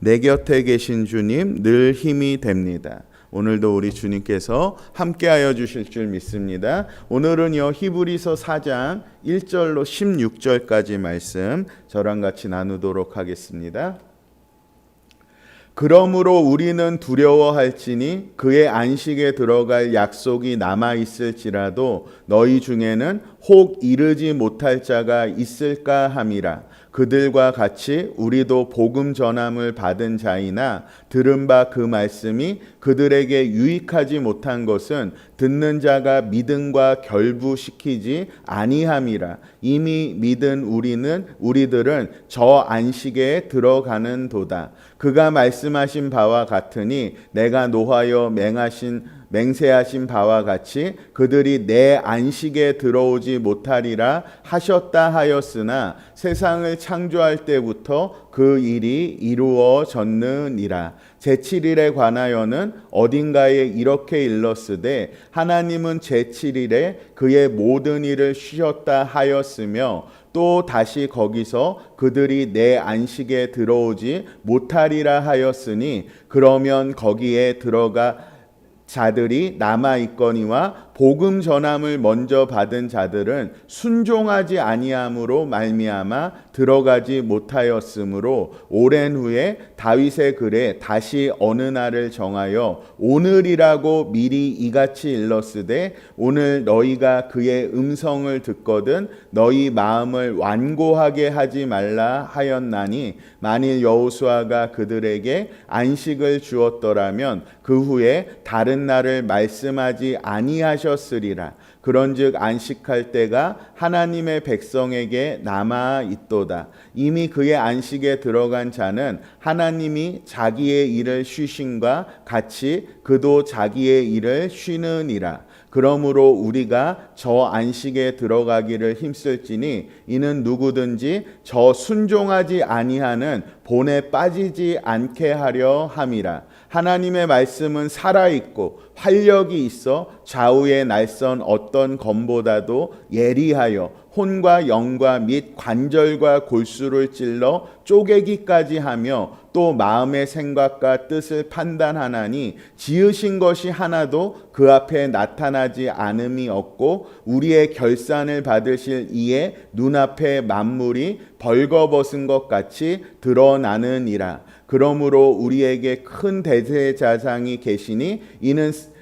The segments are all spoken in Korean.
내 곁에 계신 주님 늘 힘이 됩니다. 오늘도 우리 주님께서 함께하여 주실 줄 믿습니다. 오늘은요 히브리서 4장 1절로 16절까지 말씀 저랑 같이 나누도록 하겠습니다. 그러므로 우리는 두려워할지니 그의 안식에 들어갈 약속이 남아 있을지라도 너희 중에는 혹 이르지 못할 자가 있을까 함이라 그들과 같이 우리도 복음 전함을 받은 자이나 들은 바 그 말씀이 그들에게 유익하지 못한 것은 듣는 자가 믿음과 결부시키지 아니함이라. 이미 믿은 우리는 우리들은 저 안식에 들어가는 도다. 그가 말씀하신 바와 같으니 내가 노하여 맹하신 맹세하신 바와 같이 그들이 내 안식에 들어오지 못하리라 하셨다 하였으나 세상을 창조할 때부터 그 일이 이루어졌느니라. 제7일에 관하여는 어딘가에 이렇게 일렀으되 하나님은 제7일에 그의 모든 일을 쉬었다 하였으며 또 다시 거기서 그들이 내 안식에 들어오지 못하리라 하였으니 그러면 거기에 들어가 자들이 남아 있거니와 복음 전함을 먼저 받은 자들은 순종하지 아니함으로 말미암아 들어가지 못하였으므로 오랜 후에 다윗의 글에 다시 어느 날을 정하여 오늘이라고 미리 이같이 일렀으되 오늘 너희가 그의 음성을 듣거든 너희 마음을 완고하게 하지 말라 하였나니 만일 여호수아가 그들에게 안식을 주었더라면 그 후에 다른 날을 말씀하지 아니하셨 으리라. 그런즉 안식할 때가 하나님의 백성에게 남아 있도다. 이미 그의 안식에 들어간 자는 하나님이 자기의 일을 쉬심과 같이 그도 자기의 일을 쉬느니라. 그러므로 우리가 저 안식에 들어가기를 힘쓸지니 이는 누구든지 저 순종하지 아니하는 본에 빠지지 않게 하려 함이라 하나님의 말씀은 살아 있고 활력이 있어 좌우의 날선 어떤 검보다도 예리하여 혼과 영과 및 관절과 골수를 찔러 쪼개기까지 하며 또 마음의 생각과 뜻을 판단하나니 지으신 것이 하나도 그 앞에 나타나지 않음이 없고 우리의 결산을 받으실 이의 눈앞에 만물이 벌거벗은 것 같이 드러나느니라 그러므로 우리에게 큰 대제사장이 계시니 이는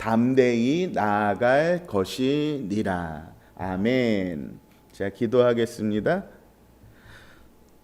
담대히 나아갈 것이니라 아멘. 자, 기도하겠습니다.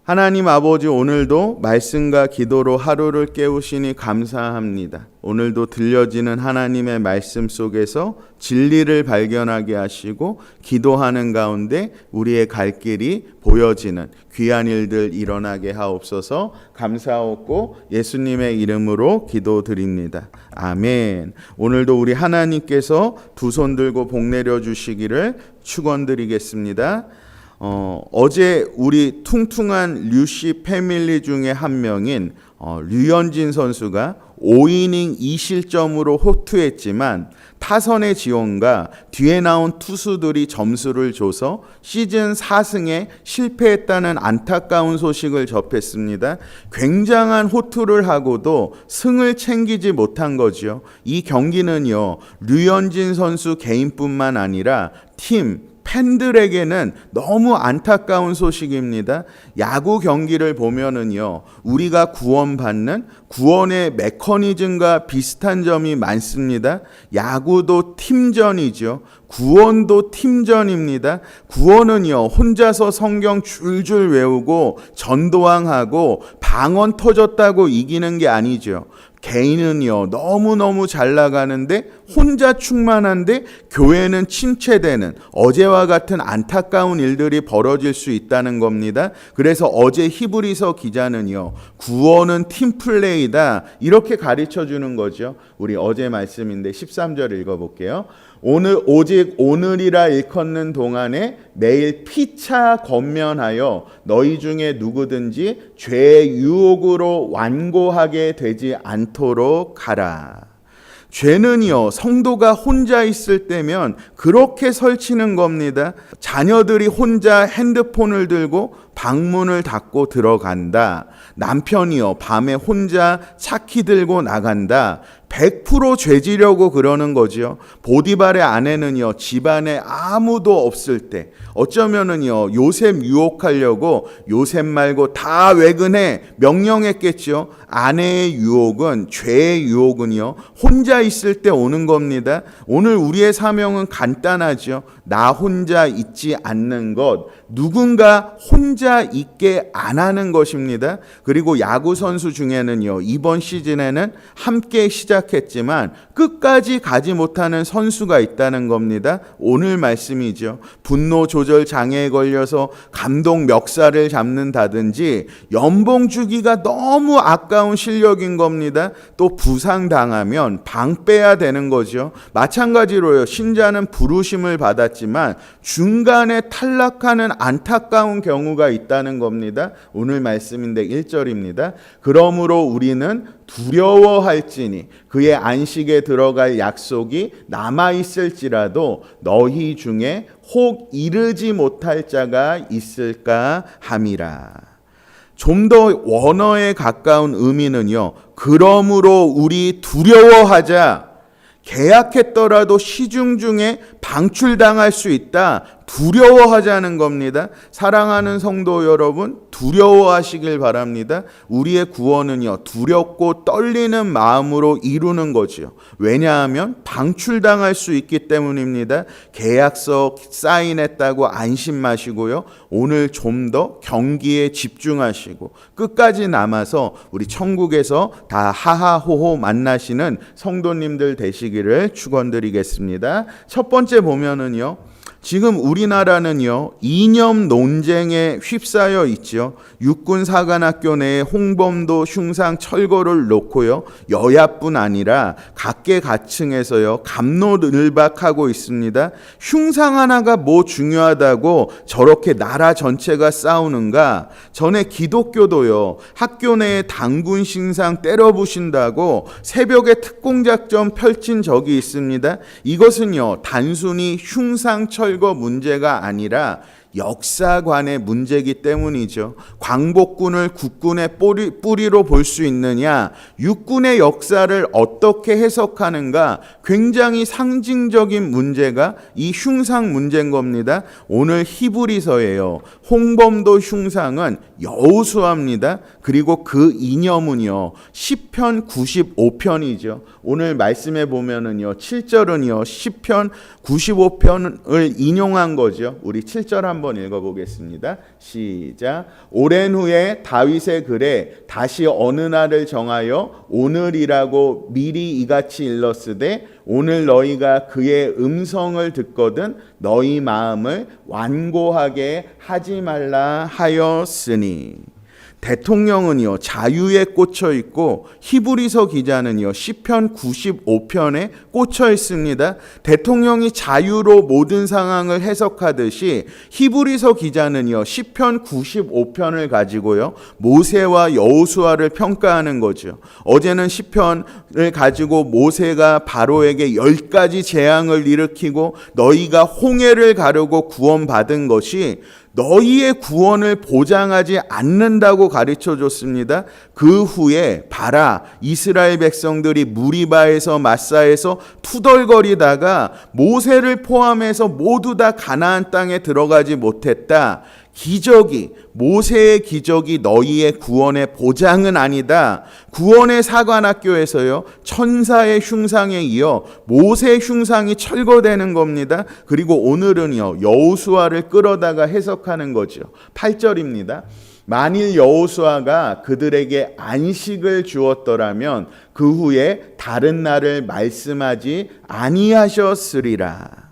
하나님 아버지 오늘도 말씀과 기도로 하루를 깨우시니 감사합니다. 오늘도 들려지는 하나님의 말씀 속에서 진리를 발견하게 하시고 기도하는 가운데 우리의 갈 길이 보여지는 귀한 일들 일어나게 하옵소서 감사하고 예수님의 이름으로 기도드립니다. 아멘. 오늘도 우리 하나님께서 두 손 들고 복 내려 주시기를 축원드리겠습니다. 어, 어제 우리 퉁퉁한 류씨 패밀리 중에 한 명인 어, 류현진 선수가 5이닝 2실점으로 호투했지만 타선의 지원과 뒤에 나온 투수들이 점수를 줘서 시즌 4승에 실패했다는 안타까운 소식을 접했습니다. 굉장한 호투를 하고도 승을 챙기지 못한 거죠. 이 경기는요, 류현진 선수 개인뿐만 아니라 팀, 팬들에게는 너무 안타까운 소식입니다. 야구 경기를 보면은요, 우리가 구원받는 구원의 메커니즘과 비슷한 점이 많습니다. 야구도 팀전이죠. 구원도 팀전입니다. 구원은요, 혼자서 성경 줄줄 외우고 전도왕하고 방언 터졌다고 이기는 게 아니죠. 개인은요, 너무너무 잘 나가는데, 혼자 충만한데, 교회는 침체되는 어제와 같은 안타까운 일들이 벌어질 수 있다는 겁니다. 그래서 어제 히브리서 기자는요, 구원은 팀플레이다. 이렇게 가르쳐 주는 거죠. 우리 어제 말씀인데, 13절 읽어 볼게요. 오늘 오직 오늘이라 일컫는 동안에 매일 피차 건면하여 너희 중에 누구든지 죄의 유혹으로 완고하게 되지 않도록 하라. 죄는요, 성도가 혼자 있을 때면 그렇게 설치는 겁니다. 자녀들이 혼자 핸드폰을 들고 방문을 닫고 들어간다. 남편이요, 밤에 혼자 차키 들고 나간다. 100% 죄지려고 그러는 거지요. 보디발의 아내는요, 집안에 아무도 없을 때, 어쩌면은요, 요셉 유혹하려고 요셉 말고 다 외근해 명령했겠지요. 아내의 유혹은, 죄의 유혹은요, 혼자 있을 때 오는 겁니다. 오늘 우리의 사명은 간단하죠. 나 혼자 있지 않는 것, 누군가 혼자 있게 안 하는 것입니다. 그리고 야구 선수 중에는요, 이번 시즌에는 함께 시작했지만 끝까지 가지 못하는 선수가 있다는 겁니다. 오늘 말씀이죠. 분노 조절 장애에 걸려서 감독 멱살을 잡는다든지 연봉 주기가 너무 아까운 실력인 겁니다. 또 부상 당하면 방 빼야 되는 거죠. 마찬가지로요. 신자는 부르심을 받았지만 중간에 탈락하는 안타까운 경우가 있다는 겁니다. 오늘 말씀인데 1절입니다. 그러므로 우리는 두려워할지니 그의 안식에 들어갈 약속이 남아 있을지라도 너희 중에 혹 이르지 못할 자가 있을까 함이라. 좀더 원어에 가까운 의미는요. 그러므로 우리 두려워하자. 계약했더라도 시중 중에 방출당할 수 있다. 두려워하자는 겁니다. 사랑하는 성도 여러분, 두려워하시길 바랍니다. 우리의 구원은요, 두렵고 떨리는 마음으로 이루는 거지요. 왜냐하면 방출당할 수 있기 때문입니다. 계약서 사인했다고 안심 마시고요. 오늘 좀 더 경기에 집중하시고 끝까지 남아서 우리 천국에서 다 하하호호 만나시는 성도님들 되시기를 축원드리겠습니다. 첫 번째 보면은요. 지금 우리나라는요 이념 논쟁에 휩싸여 있죠. 육군 사관학교 내에 홍범도 흉상 철거를 놓고요 여야뿐 아니라 각계각층에서요 감로을박하고 있습니다. 흉상 하나가 뭐 중요하다고 저렇게 나라 전체가 싸우는가? 전에 기독교도요 학교 내에 당군 신상 때려 부신다고 새벽에 특공 작전 펼친 적이 있습니다. 이것은요 단순히 흉상 철 철거 문제가 아니라 역사관의 문제이기 때문이죠. 광복군을 국군의 뿌리, 뿌리로 볼 수 있느냐, 육군의 역사를 어떻게 해석하는가, 굉장히 상징적인 문제가 이 흉상 문제인 겁니다. 오늘 히브리서예요. 홍범도 흉상은 여우수합니다. 그리고 그 이념은요, 10편 95편이죠. 오늘 말씀해 보면은요, 7절은요, 10편 95편을 인용한 거죠. 우리 7절 한번 읽어보겠습니다. 시작. 오랜 후에 다윗의 글에 다시 어느 날을 정하여 오늘이라고 미리 이같이 일렀으되 오늘 너희가 그의 음성을 듣거든 너희 마음을 완고하게 하지 말라 하였으니. 대통령은요 자유에 꽂혀 있고 히브리서 기자는요 시편 95편에 꽂혀 있습니다. 대통령이 자유로 모든 상황을 해석하듯이 히브리서 기자는요 시편 95편을 가지고요 모세와 여호수아를 평가하는 거죠. 어제는 시편을 가지고 모세가 바로에게 열 가지 재앙을 일으키고 너희가 홍해를 가르고 구원받은 것이 너희의 구원을 보장하지 않는다고 가르쳐 줬습니다. 그 후에 바라 이스라엘 백성들이 무리바에서 마사에서 투덜거리다가 모세를 포함해서 모두 다 가나안 땅에 들어가지 못했다. 기적이 모세의 기적이 너희의 구원의 보장은 아니다. 구원의 사관학교에서요. 천사의 흉상에 이어 모세 흉상이 철거되는 겁니다. 그리고 오늘은요. 여우수아를 끌어다가 해석하는 거죠. 8절입니다. 만일 여호수아가 그들에게 안식을 주었더라면 그 후에 다른 날을 말씀하지 아니하셨으리라.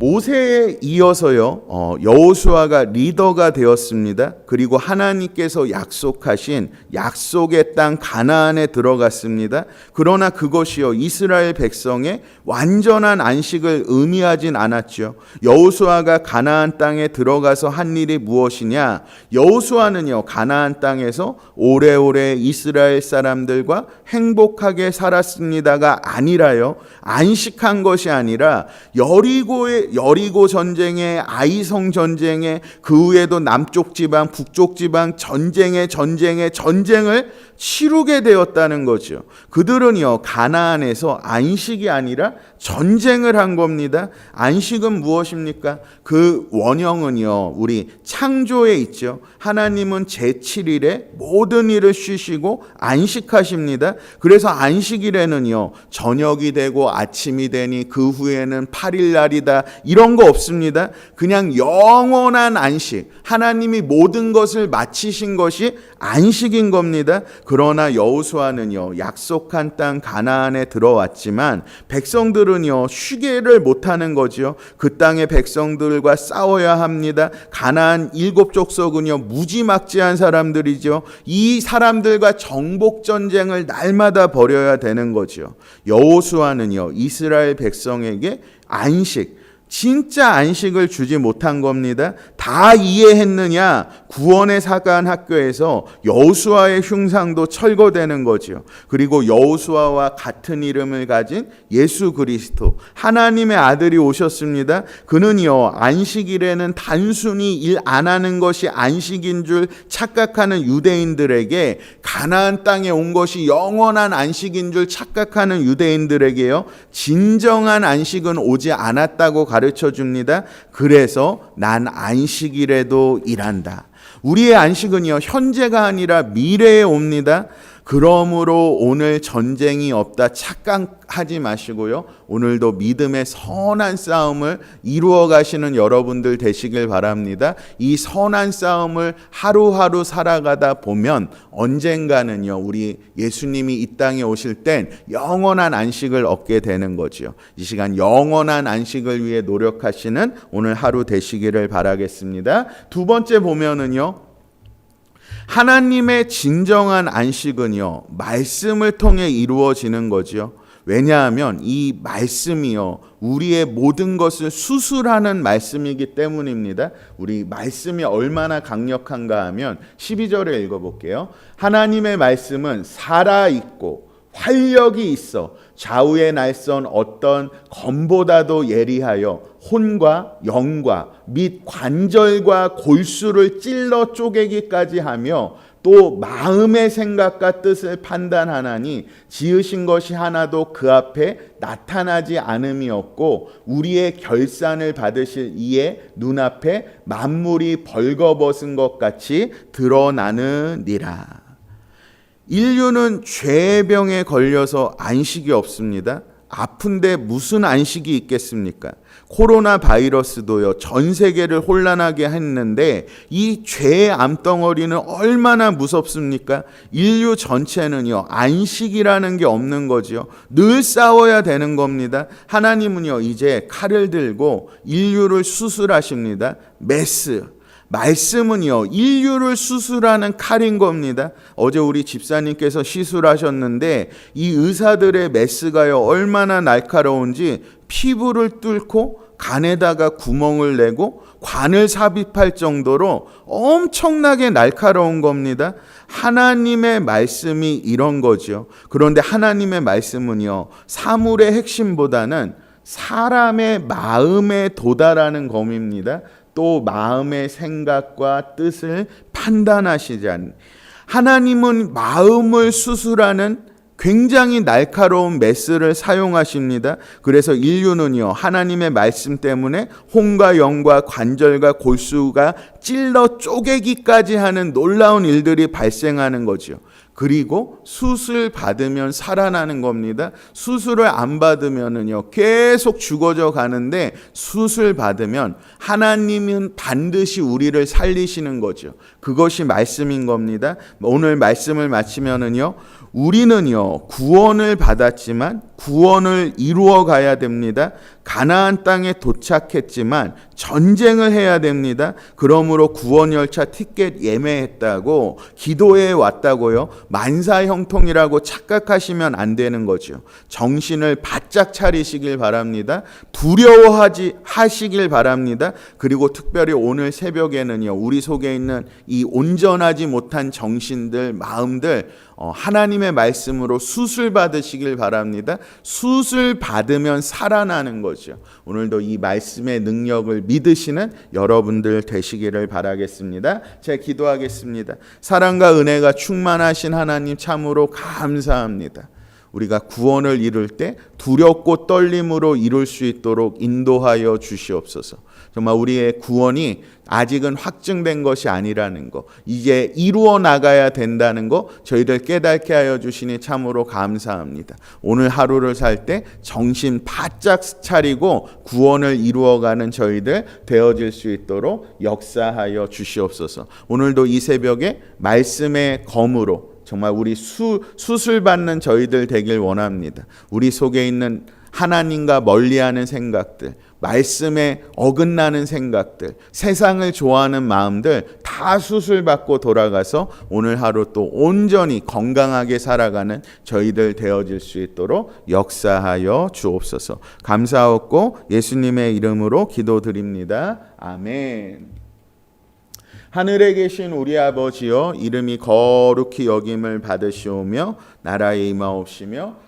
모세에 이어서요 어, 여호수아가 리더가 되었습니다. 그리고 하나님께서 약속하신 약속의 땅 가나안에 들어갔습니다. 그러나 그것이요 이스라엘 백성의 완전한 안식을 의미하진 않았죠. 여호수아가 가나안 땅에 들어가서 한 일이 무엇이냐? 여호수아는요 가나안 땅에서 오래오래 이스라엘 사람들과 행복하게 살았습니다가 아니라요 안식한 것이 아니라 여리고의 여리고 전쟁에 아이성 전쟁에 그 후에도 남쪽 지방 북쪽 지방 전쟁에 전쟁에 전쟁을 치르게 되었다는 거죠. 그들은요 가나안에서 안식이 아니라 전쟁을 한 겁니다. 안식은 무엇입니까? 그 원형은요 우리 창조에 있죠. 하나님은 제7일에 모든 일을 쉬시고 안식하십니다. 그래서 안식일에는요 저녁이 되고 아침이 되니 그 후에는 8일 날이다 이런 거 없습니다. 그냥 영원한 안식. 하나님이 모든 것을 마치신 것이 안식인 겁니다. 그러나 여호수아는요 약속한 땅 가나안에 들어왔지만 백성들은요 쉬게를 못 하는 거지요. 그 땅의 백성들과 싸워야 합니다. 가나안 일곱 족속은요 무지막지한 사람들이죠. 이 사람들과 정복 전쟁을 날마다 벌여야 되는 거죠. 여호수아는요 이스라엘 백성에게 안식 진짜 안식을 주지 못한 겁니다. 다 이해했느냐? 구원의 사관 학교에서 여호수아의 흉상도 철거되는 거지요. 그리고 여호수아와 같은 이름을 가진 예수 그리스도 하나님의 아들이 오셨습니다. 그는요 안식일에는 단순히 일 안 하는 것이 안식인 줄 착각하는 유대인들에게 가나안 땅에 온 것이 영원한 안식인 줄 착각하는 유대인들에게요 진정한 안식은 오지 않았다고 가르쳐 줍니다. 그래서 난 안식 일에도 일한다. 우리의 안식은요, 현재가 아니라 미래에 옵니다. 그러므로 오늘 전쟁이 없다 착각하지 마시고요. 오늘도 믿음의 선한 싸움을 이루어 가시는 여러분들 되시길 바랍니다. 이 선한 싸움을 하루하루 살아가다 보면 언젠가는요. 우리 예수님이 이 땅에 오실 땐 영원한 안식을 얻게 되는 거지요. 이 시간 영원한 안식을 위해 노력하시는 오늘 하루 되시기를 바라겠습니다. 두 번째 보면은요. 하나님의 진정한 안식은요, 말씀을 통해 이루어지는 거지요. 왜냐하면 이 말씀이요, 우리의 모든 것을 수술하는 말씀이기 때문입니다. 우리 말씀이 얼마나 강력한가 하면 12절에 읽어볼게요. 하나님의 말씀은 살아있고 활력이 있어 좌우의 날선 어떤 검보다도 예리하여 혼과 영과 및 관절과 골수를 찔러 쪼개기까지 하며 또 마음의 생각과 뜻을 판단하나니 지으신 것이 하나도 그 앞에 나타나지 않음이 없고 우리의 결산을 받으실 이의 눈앞에 만물이 벌거벗은 것 같이 드러나느니라. 인류는 죄병에 걸려서 안식이 없습니다. 아픈데 무슨 안식이 있겠습니까? 코로나 바이러스도요, 전 세계를 혼란하게 했는데, 이 죄의 암덩어리는 얼마나 무섭습니까? 인류 전체는요, 안식이라는 게 없는 거지요. 늘 싸워야 되는 겁니다. 하나님은요, 이제 칼을 들고 인류를 수술하십니다. 메스. 말씀은요, 인류를 수술하는 칼인 겁니다. 어제 우리 집사님께서 시술하셨는데, 이 의사들의 메스가요, 얼마나 날카로운지 피부를 뚫고 간에다가 구멍을 내고 관을 삽입할 정도로 엄청나게 날카로운 겁니다. 하나님의 말씀이 이런 거죠. 그런데 하나님의 말씀은요, 사물의 핵심보다는 사람의 마음에 도달하는 검입니다. 또 마음의 생각과 뜻을 판단하시지 않는 하나님은 마음을 수술하는 굉장히 날카로운 메스를 사용하십니다. 그래서 인류는요, 하나님의 말씀 때문에 혼과 영과 관절과 골수가 찔러 쪼개기까지 하는 놀라운 일들이 발생하는 거죠. 그리고 수술 받으면 살아나는 겁니다. 수술을 안 받으면은요 계속 죽어져 가는데 수술 받으면 하나님은 반드시 우리를 살리시는 거죠. 그것이 말씀인 겁니다. 오늘 말씀을 마치면은요 우리는요 구원을 받았지만 구원을 이루어 가야 됩니다. 가나안 땅에 도착했지만 전쟁을 해야 됩니다. 그러므로 구원 열차 티켓 예매했다고 기도해 왔다고요. 만사 형통이라고 착각하시면 안 되는 거죠. 정신을 바짝 차리시길 바랍니다. 두려워하지 하시길 바랍니다. 그리고 특별히 오늘 새벽에는요. 우리 속에 있는 이 온전하지 못한 정신들, 마음들 어, 하나님의 말씀으로 수술 받으시길 바랍니다. 수술 받으면 살아나는 거죠. 오늘도 이 말씀의 능력을 믿으시는 여러분들 되시기를 바라겠습니다. 제가 기도하겠습니다. 사랑과 은혜가 충만하신 하나님 참으로 감사합니다. 우리가 구원을 이룰 때 두렵고 떨림으로 이룰 수 있도록 인도하여 주시옵소서. 정말 우리의 구원이 아직은 확증된 것이 아니라는 거, 이제 이루어 나가야 된다는 거 저희들 깨닫게 하여 주시니 참으로 감사합니다. 오늘 하루를 살 때 정신 바짝 차리고 구원을 이루어가는 저희들 되어질 수 있도록 역사하여 주시옵소서. 오늘도 이 새벽에 말씀의 검으로 정말 우리 수, 수술 받는 저희들 되길 원합니다. 우리 속에 있는 하나님과 멀리하는 생각들, 말씀에 어긋나는 생각들, 세상을 좋아하는 마음들 다 수술받고 돌아가서 오늘 하루 또 온전히 건강하게 살아가는 저희들 되어질 수 있도록 역사하여 주옵소서. 감사하고 예수님의 이름으로 기도드립니다. 아멘. 하늘에 계신 우리 아버지여 이름이 거룩히 여김을 받으시오며 나라에 임하옵시며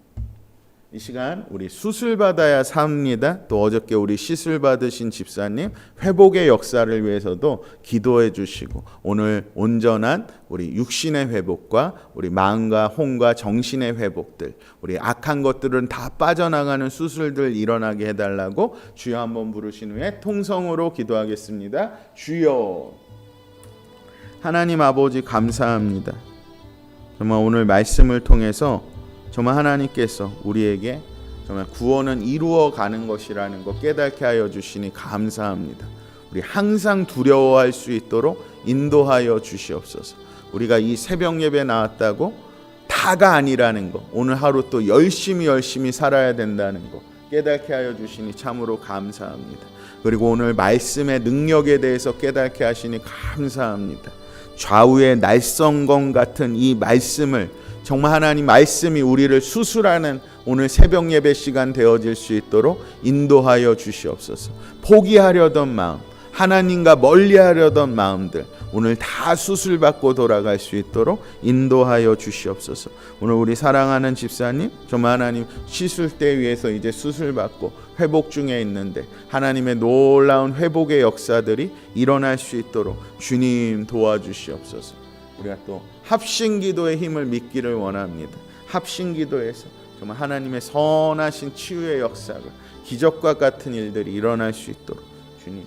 이 시간 우리 수술 받아야 삽니다. 또 어저께 우리 시술 받으신 집사님 회복의 역사를 위해서도 기도해 주시고 오늘 온전한 우리 육신의 회복과 우리 마음과 혼과 정신의 회복들 우리 악한 것들은 다 빠져나가는 수술들 일어나게 해달라고 주여 한번 부르신 후에 통성으로 기도하겠습니다. 주여 하나님 아버지 감사합니다. 정말 오늘 말씀을 통해서 정말 하나님께서 우리에게 정말 구원은 이루어 가는 것이라는 것 깨닫게 하여 주시니 감사합니다. 우리 항상 두려워할 수 있도록 인도하여 주시옵소서. 우리가 이 새벽 예배 나왔다고 다가 아니라는 거. 오늘 하루 또 열심히 열심히 살아야 된다는 거. 깨닫게 하여 주시니 참으로 감사합니다. 그리고 오늘 말씀의 능력에 대해서 깨닫게 하시니 감사합니다. 좌우의 날성검 같은 이 말씀을 정말 하나님 말씀이 우리를 수술하는 오늘 새벽 예배 시간 되어질 수 있도록 인도하여 주시옵소서. 포기하려던 마음, 하나님과 멀리하려던 마음들 오늘 다 수술받고 돌아갈 수 있도록 인도하여 주시옵소서. 오늘 우리 사랑하는 집사님, 정말 하나님 시술대 위에서 이제 수술받고 회복 중에 있는데 하나님의 놀라운 회복의 역사들이 일어날 수 있도록 주님 도와주시옵소서. 우리가 또 합심기도의 힘을 믿기를 원합니다. 합심기도에서 정말 하나님의 선하신 치유의 역사가 기적과 같은 일들이 일어날 수 있도록 주님